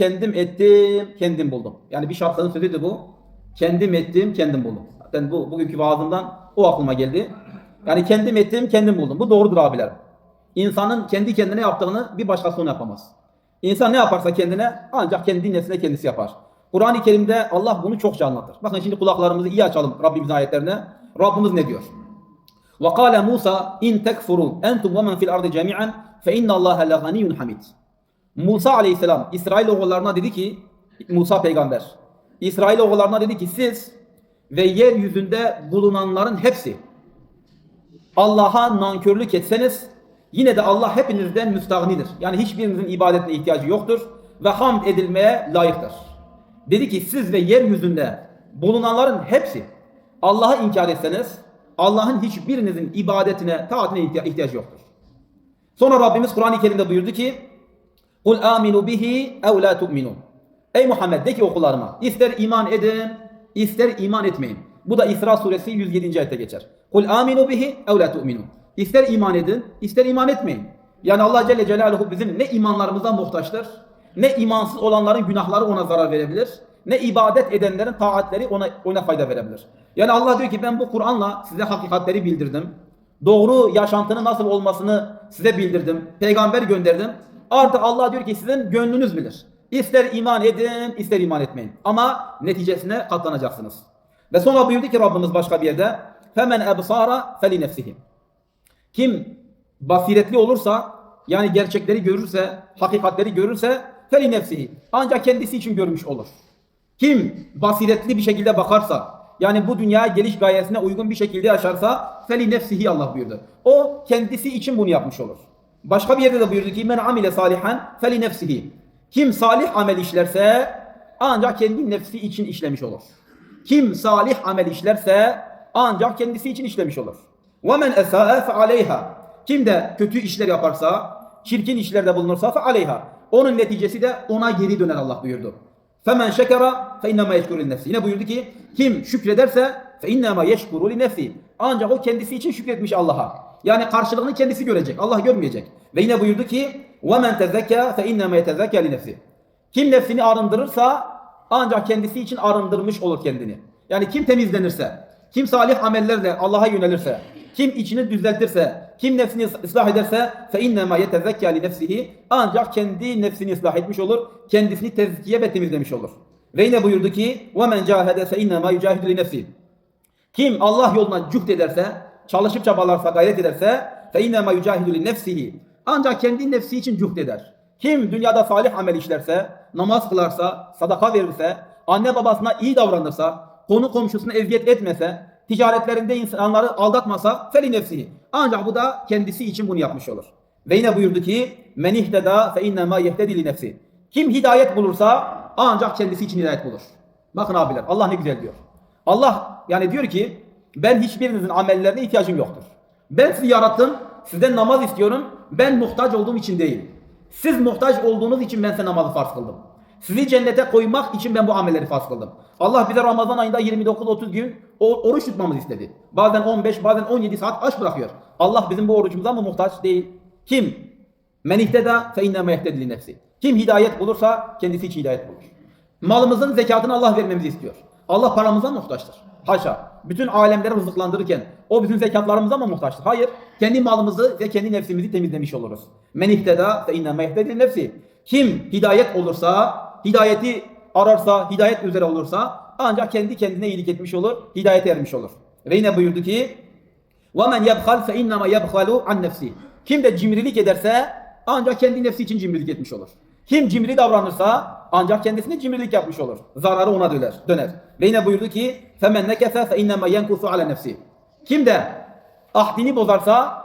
kendim ettim, kendim buldum. Yani bir şarkının sözüydü bu. Kendim ettim, kendim buldum. Zaten bu bugünkü vaazımdan o aklıma geldi. Yani kendim ettim, kendim buldum. Bu doğrudur abiler. İnsanın kendi kendine yaptığını bir başkası onu yapamaz. İnsan ne yaparsa kendine ancak kendi nefsine kendisi yapar. Kur'an-ı Kerim'de Allah bunu çokça anlatır. Bakın şimdi kulaklarımızı iyi açalım Rabbimizin ayetlerine. Rabbimiz ne diyor? وقال موسى إن تكفروا أنتم ومن في الأرض جميعا فإن الله لغني حميد Musa aleyhisselam İsrail oğullarına dedi ki Musa peygamber İsrail oğullarına dedi ki siz ve yeryüzünde bulunanların hepsi Allah'a nankörlük etseniz yine de Allah hepinizden müstahnidir. Yani hiçbirinizin ibadetine ihtiyacı yoktur ve hamd edilmeye layıktır. Dedi ki siz ve yeryüzünde bulunanların hepsi Allah'ı inkar etseniz Allah'ın hiçbirinizin ibadetine, taatine ihtiya- ihtiyacı yoktur. Sonra Rabbimiz Kur'an-ı Kerim'de buyurdu ki Kul aminu bihi ev la tu'minun. Ey Muhammed de ki okullarıma ister iman edin ister iman etmeyin. Bu da İsra suresi 107. ayette geçer. Kul aminu bihi ev la tu'minun. İster iman edin ister iman etmeyin. Yani Allah Celle Celaluhu bizim ne imanlarımıza muhtaçtır ne imansız olanların günahları ona zarar verebilir ne ibadet edenlerin taatleri ona, ona fayda verebilir. Yani Allah diyor ki ben bu Kur'an'la size hakikatleri bildirdim. Doğru yaşantının nasıl olmasını size bildirdim. Peygamber gönderdim. Artık Allah diyor ki sizin gönlünüz bilir. İster iman edin, ister iman etmeyin. Ama neticesine katlanacaksınız. Ve sonra buyurdu ki Rabbimiz başka bir yerde فَمَنْ اَبْصَارَ فَلِنَفْسِهِ Kim basiretli olursa, yani gerçekleri görürse, hakikatleri görürse فَلِنَفْسِهِ Ancak kendisi için görmüş olur. Kim basiretli bir şekilde bakarsa, yani bu dünya geliş gayesine uygun bir şekilde yaşarsa feli nefsihi Allah buyurdu. O kendisi için bunu yapmış olur. Başka bir yerde de buyurdu ki men amile salihan feli nefsihi. Kim salih amel işlerse ancak kendi nefsi için işlemiş olur. Kim salih amel işlerse ancak kendisi için işlemiş olur. Ve men esa'a fe aleyha. Kim de kötü işler yaparsa, çirkin işlerde bulunursa fe aleyha. Onun neticesi de ona geri döner Allah buyurdu. Femen şekera fe innema yeşkuru nefsi. Yine buyurdu ki kim şükrederse fe innema yeşkuru li nefsi. Ancak o kendisi için şükretmiş Allah'a. Yani karşılığını kendisi görecek. Allah görmeyecek. Ve yine buyurdu ki fe innema yetezekka li nefsi. Kim nefsini arındırırsa ancak kendisi için arındırmış olur kendini. Yani kim temizlenirse, kim salih amellerle Allah'a yönelirse, kim içini düzeltirse, kim nefsini ıslah ederse yetezekka li nefsihi ancak kendi nefsini ıslah etmiş olur, kendisini tezkiye ve temizlemiş olur. Ve yine buyurdu ki fe innema yucahidu li nefsi. Kim Allah yoluna cühd ederse, çalışıp çabalarsa, gayret ederse fe innema yucahidu li nefsihi. Ancak kendi nefsi için cühd eder. Kim dünyada salih amel işlerse, namaz kılarsa, sadaka verirse, anne babasına iyi davranırsa, konu komşusuna eziyet etmese, ticaretlerinde insanları aldatmasa feli nefsihi. Ancak bu da kendisi için bunu yapmış olur. Ve yine buyurdu ki men ihteda fe innema yehtedi nefsi. Kim hidayet bulursa ancak kendisi için hidayet bulur. Bakın abiler Allah ne güzel diyor. Allah yani diyor ki ben hiçbirinizin amellerine ihtiyacım yoktur. Ben sizi yarattım, sizden namaz istiyorum. Ben muhtaç olduğum için değil. Siz muhtaç olduğunuz için ben size namazı farz kıldım. Sizi cennete koymak için ben bu amelleri farz kıldım. Allah bize Ramazan ayında 29-30 gün oruç tutmamızı istedi. Bazen 15, bazen 17 saat aç bırakıyor. Allah bizim bu orucumuza mı muhtaç değil? Kim? Men ihteda fe innema yehtedi nefsi. Kim hidayet bulursa kendisi için hidayet bulur. Malımızın zekatını Allah vermemizi istiyor. Allah paramıza muhtaçtır. Haşa. Bütün alemleri rızıklandırırken o bizim zekatlarımıza mı muhtaçtır? Hayır. Kendi malımızı ve kendi nefsimizi temizlemiş oluruz. Men ihteda fe innema yehtedi li nefsi. Kim hidayet olursa, hidayeti ararsa, hidayet üzere olursa ancak kendi kendine iyilik etmiş olur, hidayete ermiş olur. Ve yine buyurdu ki وَمَنْ يَبْخَلْ فَاِنَّمَا يَبْخَلُ عَنْ نَفْسِهِ Kim de cimrilik ederse ancak kendi nefsi için cimrilik etmiş olur. Kim cimri davranırsa ancak kendisine cimrilik yapmış olur. Zararı ona döner. döner. Ve yine buyurdu ki فَمَنْ نَكَثَ فَاِنَّمَا يَنْكُثُ عَلَى نَفْسِهِ Kim de ahdini bozarsa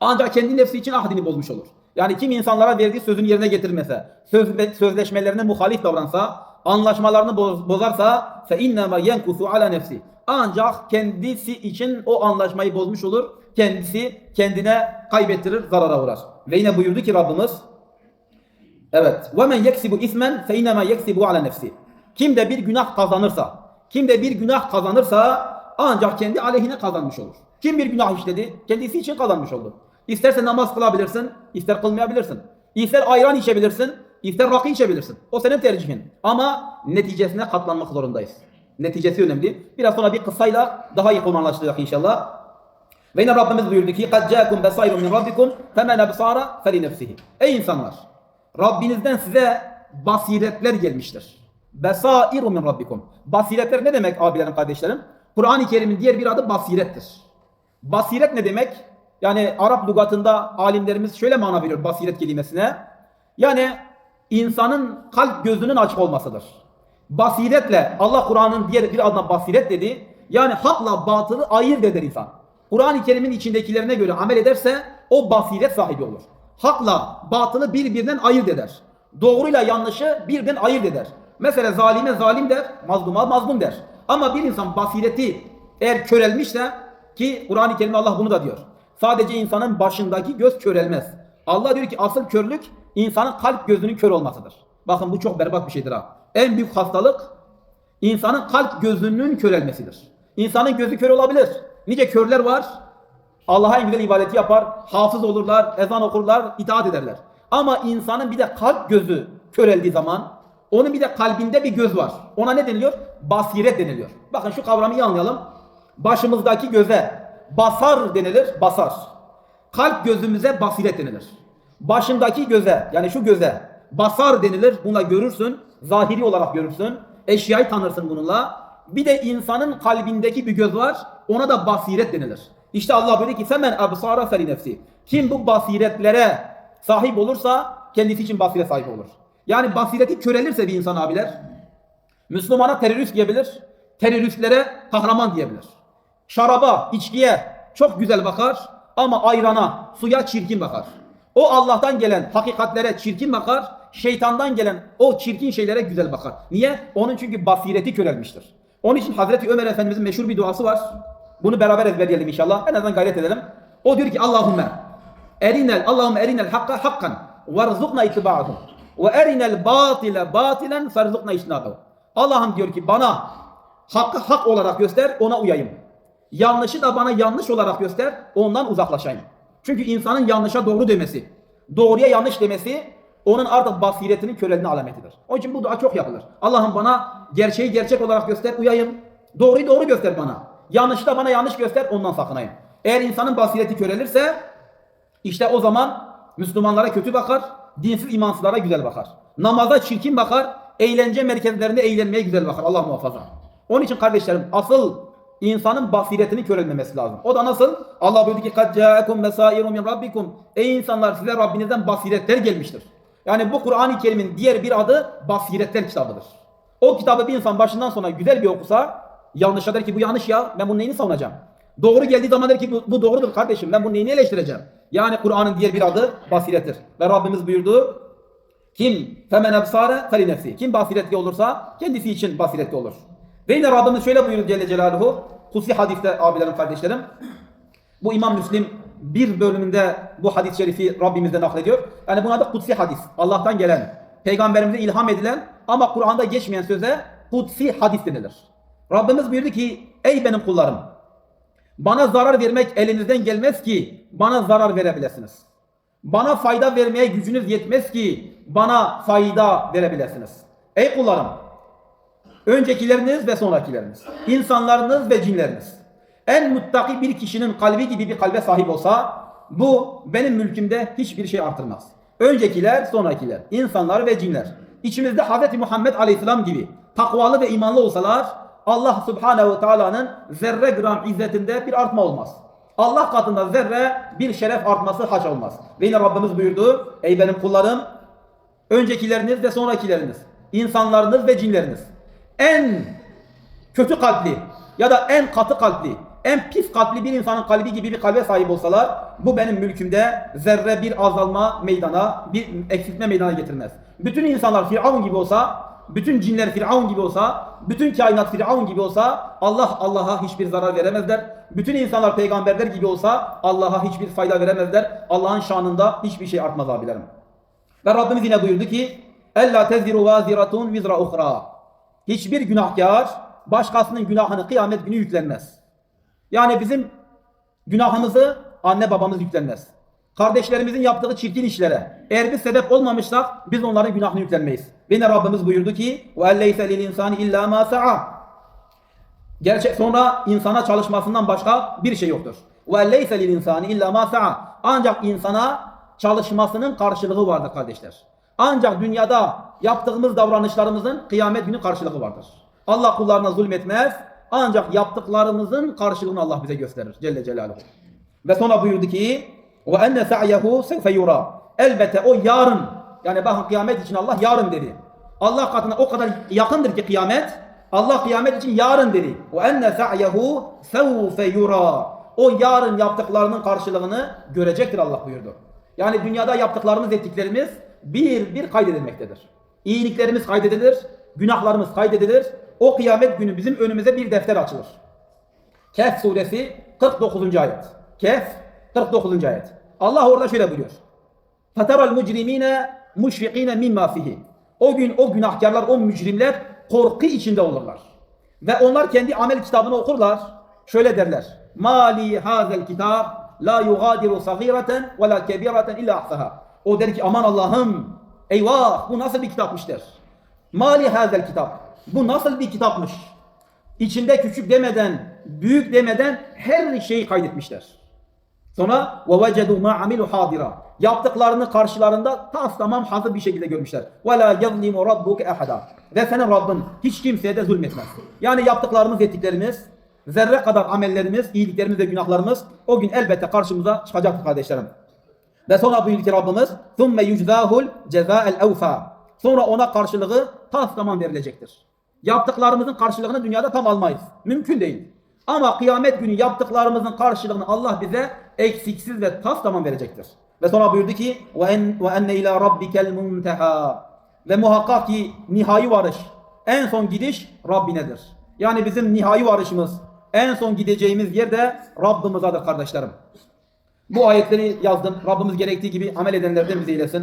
ancak kendi nefsi için ahdini bozmuş olur. Yani kim insanlara verdiği sözünü yerine getirmese, söz, sözleşmelerine muhalif davransa, anlaşmalarını boz- bozarsa fe innema yenkusu ala nefsi. Ancak kendisi için o anlaşmayı bozmuş olur. Kendisi kendine kaybettirir, zarara uğrar. Ve yine buyurdu ki Rabbimiz Evet. Ve men yeksibu ismen fe innema yeksibu ala nefsi. Kim de bir günah kazanırsa, kim de bir günah kazanırsa ancak kendi aleyhine kazanmış olur. Kim bir günah işledi, kendisi için kazanmış oldu. İsterse namaz kılabilirsin, ister kılmayabilirsin. İster ayran içebilirsin, İster rakı içebilirsin. O senin tercihin. Ama neticesine katlanmak zorundayız. Neticesi önemli. Biraz sonra bir kıssayla daha iyi konu anlaşılacak inşallah. Ve yine Rabbimiz buyurdu ki قَدْ جَاكُمْ بَصَيْرٌ مِنْ رَبِّكُمْ فَمَنْ أَبْصَارَ فَلِنَفْسِهِ Ey insanlar! Rabbinizden size basiretler gelmiştir. Besairu min rabbikum. Basiretler ne demek abilerim kardeşlerim? Kur'an-ı Kerim'in diğer bir adı basirettir. Basiret ne demek? Yani Arap lügatında alimlerimiz şöyle mana veriyor basiret kelimesine. Yani insanın kalp gözünün açık olmasıdır. Basiretle Allah Kur'an'ın diğer bir adına basiret dedi. Yani hakla batılı ayırt eder insan. Kur'an-ı Kerim'in içindekilerine göre amel ederse o basiret sahibi olur. Hakla batılı birbirinden ayırt eder. Doğruyla yanlışı birbirinden ayırt eder. Mesela zalime zalim der, mazluma mazlum der. Ama bir insan basireti eğer körelmişse ki Kur'an-ı Kerim'de Allah bunu da diyor. Sadece insanın başındaki göz körelmez. Allah diyor ki asıl körlük insanın kalp gözünün kör olmasıdır. Bakın bu çok berbat bir şeydir ha. En büyük hastalık insanın kalp gözünün körelmesidir. İnsanın gözü kör olabilir. Nice körler var. Allah'a en güzel ibadeti yapar, hafız olurlar, ezan okurlar, itaat ederler. Ama insanın bir de kalp gözü köreldiği zaman onun bir de kalbinde bir göz var. Ona ne deniliyor? Basiret deniliyor. Bakın şu kavramı iyi anlayalım. Başımızdaki göze basar denilir, basar. Kalp gözümüze basiret denilir. Başındaki göze yani şu göze basar denilir. Buna görürsün. Zahiri olarak görürsün. Eşyayı tanırsın bununla. Bir de insanın kalbindeki bir göz var. Ona da basiret denilir. İşte Allah böyle ki semen absara feli nefsi. Kim bu basiretlere sahip olursa kendisi için basiret sahibi olur. Yani basireti körelirse bir insan abiler Müslümana terörist diyebilir. Teröristlere kahraman diyebilir. Şaraba, içkiye çok güzel bakar ama ayrana, suya çirkin bakar. O Allah'tan gelen hakikatlere çirkin bakar, şeytandan gelen o çirkin şeylere güzel bakar. Niye? Onun çünkü basireti körelmiştir. Onun için Hazreti Ömer Efendimizin meşhur bir duası var. Bunu beraber ezberleyelim inşallah. En azından gayret edelim. O diyor ki Allahümme erinel Allahümme erinel hakka hakkan varzukna itiba'ahu ve erinel batile batilen farzukna işnabahu. Allah'ım diyor ki bana hakkı hak olarak göster ona uyayım. Yanlışı da bana yanlış olarak göster ondan uzaklaşayım. Çünkü insanın yanlışa doğru demesi, doğruya yanlış demesi onun artık basiretinin köreldiğine alametidir. Onun için bu dua çok yapılır. Allah'ım bana gerçeği gerçek olarak göster uyayım. Doğruyu doğru göster bana. Yanlışta bana yanlış göster ondan sakınayım. Eğer insanın basireti körelirse işte o zaman Müslümanlara kötü bakar, dinsiz imansızlara güzel bakar. Namaza çirkin bakar, eğlence merkezlerinde eğlenmeye güzel bakar. Allah muhafaza. Onun için kardeşlerim asıl insanın basiretini körelmemesi lazım. O da nasıl? Allah buyurdu ki kad ca'akum mesairum min rabbikum. Ey insanlar size Rabbinizden basiretler gelmiştir. Yani bu Kur'an-ı Kerim'in diğer bir adı basiretler kitabıdır. O kitabı bir insan başından sona güzel bir okusa yanlışa der ki bu yanlış ya ben bunun neyini savunacağım? Doğru geldiği zaman der ki bu, bu doğrudur kardeşim ben bunun neyini eleştireceğim? Yani Kur'an'ın diğer bir adı basirettir. Ve Rabbimiz buyurdu kim femen ebsare feli nefsi. Kim basiretli olursa kendisi için basiretli olur. Ve yine Rabbimiz şöyle buyuruyor Celle Celaluhu. Kutsi hadiste abilerim kardeşlerim. Bu İmam Müslim bir bölümünde bu hadis-i şerifi Rabbimizden naklediyor. Yani buna da kutsi hadis. Allah'tan gelen, peygamberimize ilham edilen ama Kur'an'da geçmeyen söze kutsi hadis denilir. Rabbimiz buyurdu ki ey benim kullarım bana zarar vermek elinizden gelmez ki bana zarar verebilirsiniz. Bana fayda vermeye gücünüz yetmez ki bana fayda verebilirsiniz. Ey kullarım öncekileriniz ve sonrakileriniz, insanlarınız ve cinleriniz. En muttaki bir kişinin kalbi gibi bir kalbe sahip olsa bu benim mülkümde hiçbir şey artırmaz. Öncekiler, sonrakiler, insanlar ve cinler. İçimizde Hz. Muhammed Aleyhisselam gibi takvalı ve imanlı olsalar Allah Subhanehu ve Teala'nın zerre gram izzetinde bir artma olmaz. Allah katında zerre bir şeref artması haş olmaz. Ve yine Rabbimiz buyurdu. Ey benim kullarım öncekileriniz ve sonrakileriniz, insanlarınız ve cinleriniz. En kötü kalpli ya da en katı kalpli, en pis kalpli bir insanın kalbi gibi bir kalbe sahip olsalar bu benim mülkümde zerre bir azalma meydana, bir eksiltme meydana getirmez. Bütün insanlar Firavun gibi olsa, bütün cinler Firavun gibi olsa, bütün kainat Firavun gibi olsa Allah Allah'a hiçbir zarar veremezler. Bütün insanlar peygamberler gibi olsa Allah'a hiçbir fayda veremezler. Allah'ın şanında hiçbir şey artmaz abilerim. Ve Rabbimiz yine buyurdu ki Ella teziru vaziratun vizra uhra. Hiçbir günahkar başkasının günahını kıyamet günü yüklenmez. Yani bizim günahımızı anne babamız yüklenmez kardeşlerimizin yaptığı çirkin işlere eğer biz sebep olmamışsak biz onların günahını yüklenmeyiz. Ve yine Rabbimiz buyurdu ki وَاَلَّيْسَ لِلْاِنْسَانِ اِلَّا مَا سَعَى Gerçek sonra insana çalışmasından başka bir şey yoktur. Ve leyse lil insani illa ma sa'a. Ancak insana çalışmasının karşılığı vardır kardeşler. Ancak dünyada yaptığımız davranışlarımızın kıyamet günü karşılığı vardır. Allah kullarına zulmetmez. Ancak yaptıklarımızın karşılığını Allah bize gösterir Celle Celaluhu. Ve sonra buyurdu ki ve enne sa'yehu sevfe yura. Elbette o yarın yani bakın kıyamet için Allah yarın dedi. Allah katına o kadar yakındır ki kıyamet. Allah kıyamet için yarın dedi. Ve enne sa'yehu sevfe yura. O yarın yaptıklarının karşılığını görecektir Allah buyurdu. Yani dünyada yaptıklarımız, ettiklerimiz bir bir kaydedilmektedir. İyiliklerimiz kaydedilir, günahlarımız kaydedilir. O kıyamet günü bizim önümüze bir defter açılır. Kehf suresi 49. ayet. Kehf 49. ayet. Allah orada şöyle buyuruyor. Fataral mujrimine muşfikine mimma fihi. O gün o günahkarlar, o mücrimler korku içinde olurlar. Ve onlar kendi amel kitabını okurlar. Şöyle derler. Hazel kitab la yugadiru sagireten ve la kebireten illa ahsaha. O der ki aman Allah'ım eyvah bu nasıl bir kitapmış der. Mali hazel kitap. Bu nasıl bir kitapmış? İçinde küçük demeden, büyük demeden her şeyi kaydetmişler. Sonra وَوَجَدُوا مَا عَمِلُوا حَاضِرًا Yaptıklarını karşılarında tas tamam hazır bir şekilde görmüşler. وَلَا يَظْلِمُ رَبُّكَ اَحَدًا Ve senin Rabbin hiç kimseye de zulmetmez. Yani yaptıklarımız, ettiklerimiz, zerre kadar amellerimiz, iyiliklerimiz ve günahlarımız o gün elbette karşımıza çıkacaktır kardeşlerim. Ve sonra buyurdu ki Rabbimiz ثُمَّ يُجْزَاهُ الْجَزَاءَ الْاَوْفَى Sonra ona karşılığı tas tamam verilecektir. Yaptıklarımızın karşılığını dünyada tam almayız. Mümkün değil. Ama kıyamet günü yaptıklarımızın karşılığını Allah bize eksiksiz ve tas tamam verecektir. Ve sonra buyurdu ki ve en ve enne ila rabbikel munteha. Ve muhakkak ki nihai varış, en son gidiş Rabbinedir. Yani bizim nihai varışımız, en son gideceğimiz yer de Rabbimizadır kardeşlerim. Bu ayetleri yazdım. Rabbimiz gerektiği gibi amel edenlerden bizi eylesin.